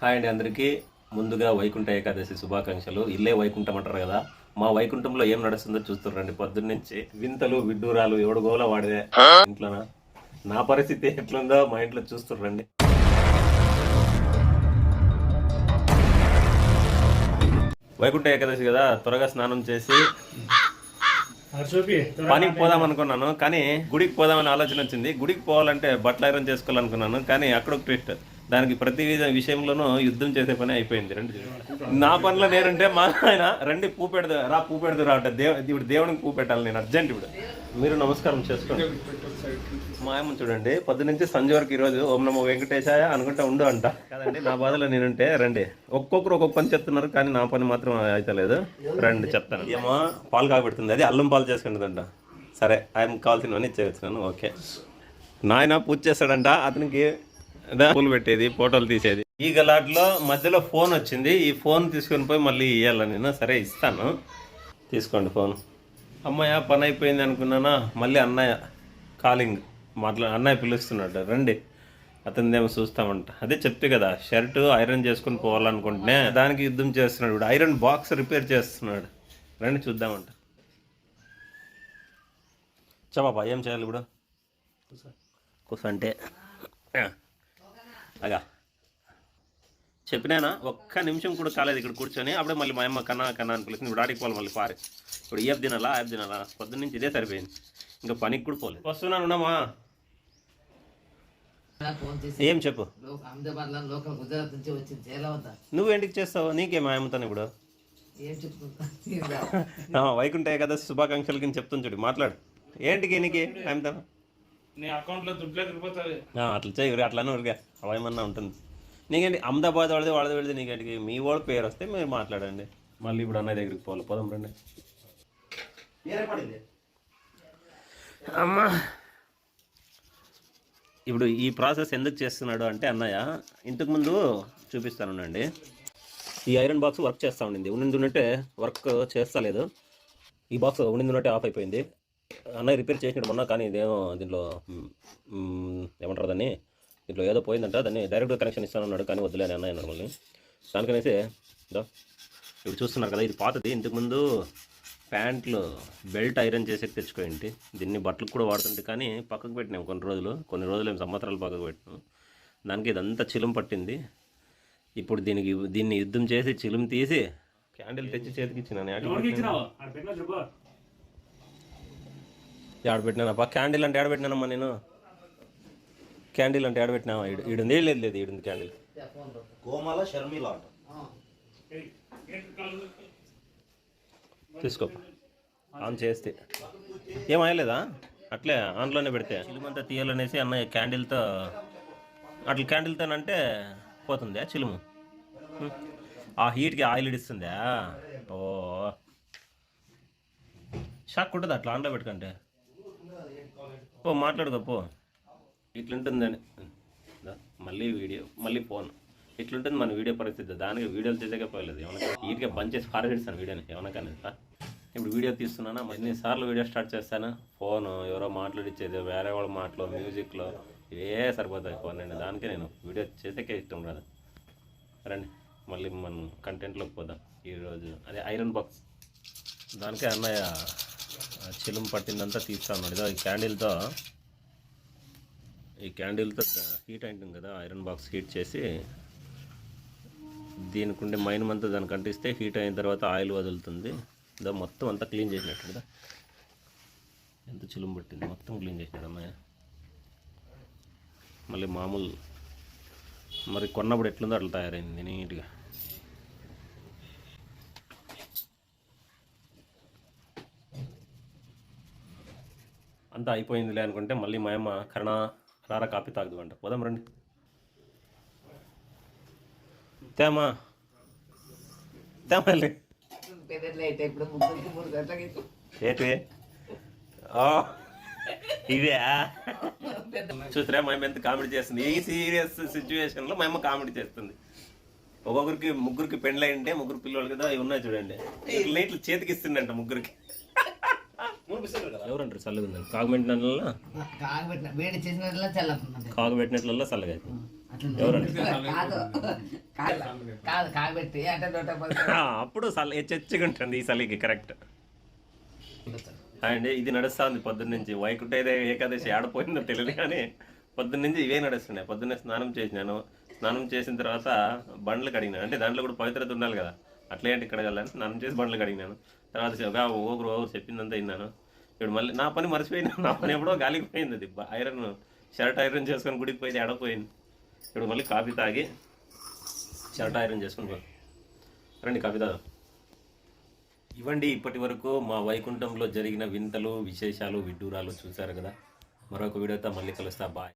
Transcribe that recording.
Hi అండి అందరికీ. ముందుగా వైకుంఠ ఏకాదశి శుభాకాంక్షలు. ఇల్లే వైకుంఠం అంటారు కదా. మా వైకుంఠంలో ఏం నడుస్తుందో చూస్తున్నారండి పొద్దున్న నుంచి వింతలు విడ్డూరాలు ఎవడు గోల వాడే ఇంట్లోనా? నా పరిస్థితి ఎట్లుందో మా ఇంట్లో చూస్తున్నారండి వైకుంఠ ఏకాదశి కదా త్వరగా స్నానం చేసి పనికి పోదాం అనుకున్నాను. కానీ గుడికి పోదామని ఆలోచన వచ్చింది. గుడికి పోవాలంటే బట్టలు ఐరన్ చేసుకోవాలనుకున్నాను. కానీ అక్కడ ఒక ట్విస్ట్. దానికి ప్రతి విషయంలోనూ యుద్ధం చేసే పని అయిపోయింది రండి నా పనిలో నేనంటే మా ఆయన రండి పూ పెడదు రా పూ పెడదు రా అంటే. దేవ ఇప్పుడు దేవునికి పూ పెట్టాలి నేను అర్జెంట్ ఇప్పుడు. మీరు నమస్కారం చేసుకోండి. మా అమ్మ చూడండి పొద్దు నుంచి సంజయ్ వరకు ఈరోజు ఓం నమో వెంకటేశాయ అనుకుంటా ఉండు అంట. కదండి నా బాధలో నేనుంటే రండి. ఒక్కొక్కరు ఒక్కొక్క పని చెప్తున్నారు కానీ నా పని మాత్రం అయితలేదు రండి చెప్తాను. ఏమో పాలు కాబెడుతుంది అది అల్లం పాలు చేసుకుంటుందంట. సరే ఆయన కావాల్సినవన్నీ ఇచ్చేస్తున్నాను ఓకే. నాయన పూజ చేస్తాడంట అతనికి పూలు పెట్టేది ఫోటోలు తీసేది. ఈ గలాట్లో మధ్యలో ఫోన్ వచ్చింది. ఈ ఫోన్ తీసుకొని పోయి మళ్ళీ ఇవ్వాలి నేను సరే ఇస్తాను. తీసుకోండి ఫోన్. అమ్మాయ పని అయిపోయింది అనుకున్నానా? మళ్ళీ అన్నయ్య కాలింగ్. మాట్లా అన్నయ్య పిలుస్తున్నాడు. రండి. అతనిదేమో చూస్తామంట. అదే చెప్తే కదా షర్టు ఐరన్ చేసుకుని పోవాలనుకుంటున్నా. దానికి యుద్ధం చేస్తున్నాడు ఇప్పుడు ఐరన్ బాక్స్ రిపేర్ చేస్తున్నాడు. రండి చూద్దామంట. చెప్పా ఏం చేయాలి ఇప్పుడు? కూసంటే అగా చెప్పినానా? ఒక్క నిమిషం కూడా కాలేదు ఇక్కడ కూర్చొని. అప్పుడే మళ్ళీ మా అమ్మ కన్నా కన్నా అని పిలిచింది. ఇప్పుడు ఆడికి పోవాలి మళ్ళీ పారి. ఇప్పుడు ఏఫ్ తినాలా యాప్ తినాలా పొద్దున్న నుంచి ఇదే సరిపోయింది. ఇంకా పనికి కూడా పోలేదు. వస్తున్నాను ఉన్నామా? ఏం చెప్పు? నువ్వు ఇంటికి చేస్తావు? నీకే మా అమ్మతాను ఇప్పుడు. వైకుంఠ ఏకాదశి శుభాకాంక్షలు కింద చెప్తాను చూడు. మాట్లాడు. ఏంటికి నీకు? అమ్ముతాను నీ అకౌంట్లో దుడ్లోకి వెళ్ళిపోతుంది అట్లా చేయి అట్లానే ఊరిగా అవయమన్నా ఉంటుంది. నీకేంటి అహ్మదాబాద్ వాళ్ళది వాళ్ళది వెళ్ళి నీకేంటికి మీ వాళ్ళ పేరు వస్తే మీరు మాట్లాడండి. మళ్ళీ ఇప్పుడు అన్నయ్య దగ్గరికి పోవాలి. పోదాం రండి. అమ్మా. ఇప్పుడు ఈ ప్రాసెస్ ఎందుకు చేస్తున్నాడు అంటే అన్నయ్య ఇంతకు ముందు చూపిస్తానండి ఈ ఐరన్ బాక్స్ వర్క్ చేస్తూ ఉండింది. ఉండింది ఉన్నట్టే వర్క్ చేస్తలేదు. ఈ బాక్స్ ఉండింది ఉన్నట్టే ఆఫ్ అయిపోయింది. అన్న రిపేర్ చేసినట్టు మొన్న కానీ ఇదేమో దీంట్లో ఏమంటారు దాన్ని? దీంట్లో ఏదో పోయిందంట దాన్ని డైరెక్ట్గా కనెక్షన్ ఇస్తానన్నాడు కానీ వద్దులే అని అన్నయ్య అన్నాడు దానికనేసి ఇదో ఇప్పుడు చూస్తున్నారు కదా ఇది పాతది. ఇంతకుముందు ప్యాంట్లు బెల్ట్ ఐరన్ చేసి తెచ్చుకోండి దీన్ని బట్టలకు కూడా వాడుతుంటే కానీ పక్కకు పెట్టినాం కొన్ని రోజులు. కొన్ని రోజులు ఏం సంవత్సరాలు పక్కకు పెట్టినాం. దానికి ఇదంతా చిలుం పట్టింది. ఇప్పుడు దీనికి దీన్ని యుద్ధం చేసి చిలుం తీసి క్యాండిల్ తెచ్చి చేతికి ఇచ్చినాను ఆడ పెట్టినానప్పా క్యాండిల్ అంటే ఆడ పెట్టినానమ్మా నేను. క్యాండిల్ అంటే ఈడు ఈడుంది? లేదు లేదు ఈడుంది క్యాండిల్. కోమల షర్మిల తీసుకో. ఆన్ చేస్తే. ఏం అయ్యలేదా అట్లే ఆన్లోనే పెడితే. చిలుమంతా తీయాలనేసి అన్నయ్య క్యాండిల్తో అట్లా క్యాండిల్తో అంటే పోతుందా చిలుము. ఆ హీట్కి ఆయిల్ ఇడిస్తుందా? ఓ. షాక్ ఉంటుంది అట్లా ఆన్లో పెట్టుకుంటే. పో మాట్లాడదా పో. ఇట్లుంటుందని. మళ్ళీ వీడియో మళ్ళీ ఫోన్. ఇట్లుంటుంది మన వీడియో పరిస్థితి. దానికి వీడియోలు చేసేకే పోలేదు ఏమన్నా ఈటిగా బంద్ చేసి పారగెడతాను వీడియోని. ఏమన్నా కానీ ఇప్పుడు వీడియో తీస్తున్నానా? ఎన్నిసార్లు వీడియో స్టార్ట్ చేస్తాను? ఫోన్ ఎవరో మాట్లాడిచ్చేది వేరే వాళ్ళ మాటలు మ్యూజిక్లో ఇవే సరిపోతాయి ఫోన్ అండి దానికే నేను వీడియో చేసేకే ఇష్టం రాదు. రండి మళ్ళీ మనం కంటెంట్లోకి పోదాం. ఈరోజు అదే ఐరన్ బాక్స్. దానికే అన్నయ్య ఆ చిలుం పట్టిందంతా తీస్తా ఈ క్యాండిల్తో ఈ క్యాండిల్తో హీట్ అయింటుంది కదా ఐరన్ బాక్స్ హీట్ చేసి దీనికి ఉండే మైన్ అంతా దానికి అంటిస్తే హీట్ అయిన తర్వాత ఆయిల్ వదులుతుంది. ఇదో మొత్తం అంతా క్లీన్ చేసినట్టు కదా. ఎంత చిలుం పట్టింది? మొత్తం క్లీన్ చేసినాడు మళ్ళీ మామూలు మరి కొన్నప్పుడు ఎట్లుందో అట్లా తయారైంది నీట్గా. అంతా అయిపోయిందిలే అనుకుంటే మళ్ళీ మా అమ్మ కరుణ రారా కాపీ తాగదు అంట పోదాం రండి. తేమా తేమల్లి పెద్దట్లయితే ఏంటి ఆ, చూసారా మా ఎంత కామెడీ చేస్తుంది. ఈ సీరియస్ సిచ్యువేషన్లో మా అమ్మ కామెడీ చేస్తుంది. ఒక్కొక్కరికి ముగ్గురికి పెండ్లైంటే ముగ్గురు పిల్లలు కదా అవి ఉన్నాయి చూడండి. లైట్లు చేతికి ఇస్తుందంట ముగ్గురికి. ఎవరంటారు? చల్లగా వేడి చల్లకుండా కాగబెట్టినట్లల్లా చల్లగా అవుతుంది అప్పుడు చల్ల చెచ్చగా ఉంటుంది ఈ చలికి కరెక్ట్. అండి ఇది నడుస్తా ఉంది పొద్దున్న నుంచి. వైకుంఠ ఏదే- ఏకాదశి ఆడపోయిందో తెలియదు కానీ పొద్దున్న నుంచి ఇవే నడుస్తున్నాయి పొద్దున్నే స్నానం చేసినాను. స్నానం చేసిన తర్వాత బండ్లు కడిగినాను. అంటే దాంట్లో కూడా పవిత్రత ఉండాలి కదా. అట్లే అంటే కడగాలని స్నానం చేసి బండ్లు కడిగినాను. తర్వాత ఒక ఓగురు ఓగురు చెప్పిందంతా విన్నాను. ఇప్పుడు మళ్ళీ నా పని మర్చిపోయినా నా పని ఎప్పుడో గాలికి పోయింది అది. ఐరన్ షర్ట్ ఐరన్ చేసుకొని గుడికి పోయి ఎడపోయింది ఇప్పుడు మళ్ళీ కాఫీ తాగి షర్ట్ ఐరన్ చేసుకుని రండి కాఫీ తాగు ఇవ్వండి ఇప్పటి వరకు మా వైకుంఠంలో జరిగిన వింతలు విశేషాలు విడ్డూరాలు చూశారు కదా. మరొక వీడియోతో మళ్ళీ కలుస్తా. బాయ్.